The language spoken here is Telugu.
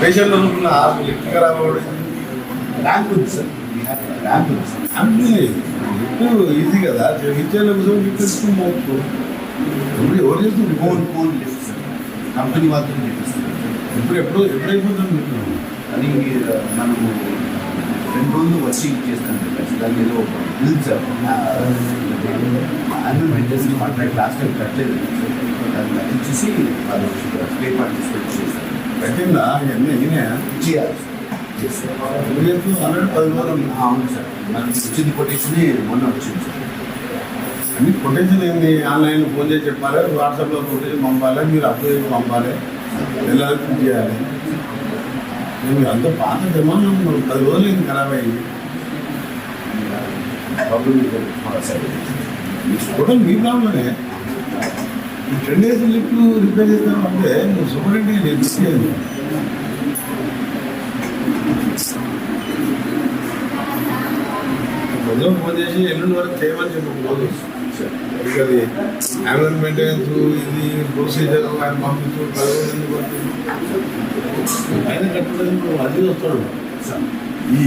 పేషెంట్ అనుకున్న లిఫ్ట్ ఖరాబ్ ర్యాంక్ ఉంది సార్ ర్యాంక్ ఉంది సార్ అంటే ఇప్పుడు ఈజీ కదా ఇచ్చేళ్ళ కోసం గిఫ్ట్ ఎవరు చేస్తుంది ఫోన్ ఫోన్ లిఫ్ట్ కంపెనీ మాత్రం చేపిస్తారు ఇప్పుడు ఎప్పుడు ఎప్పుడైపోతుంది మీకు అని మనము రెండు రోజులు వచ్చి చేస్తాం. సార్ దాని ఏదో బిల్ సార్ అన్నం మెయింటెన్స్ కాంట్రాక్ట్ లాస్ట్ టైం కట్టలేదు. దాన్ని ఇచ్చేసి వాళ్ళు పే పార్ట్ తీసుకొని చేస్తారు. కట్టిందా? ఇవన్నీ అయినాయా? చేయాలి. హండ్రెడ్ పది రోజులు అవును సార్. మనకి వచ్చింది కొటేషన్ మొన్న వచ్చింది సార్. అన్ని కొటేషన్ ఏంది? ఆన్లైన్ ఫోన్ చేసి చెప్పాలి వాట్సాప్లో కొటేషన్ పంపాలి మీరు అప్లై పంపాలి. వెళ్ళాలి చేయాలి. మీరు అంత పాత జమానం పది రోజులు ఏంది ఖరాబ్ అయ్యింది టోటల్ మీ ప్రాబ్లమే. టెన్ డేస్ లిఫ్ట్ రిపేర్ చేస్తాను అంటే నువ్వు సూపరింటెండెంట్ నేను ఇచ్చేది మొదలు ఫోన్ చేసి ఎల్లుండి వరకు చేయమని ఇక అది యాన్యువల్ మెయింటెనెన్స్ ఇది ప్రొసీజర్ ఆయన పంపించు ఆయన కట్టడానికి అది వస్తాడు. ఈ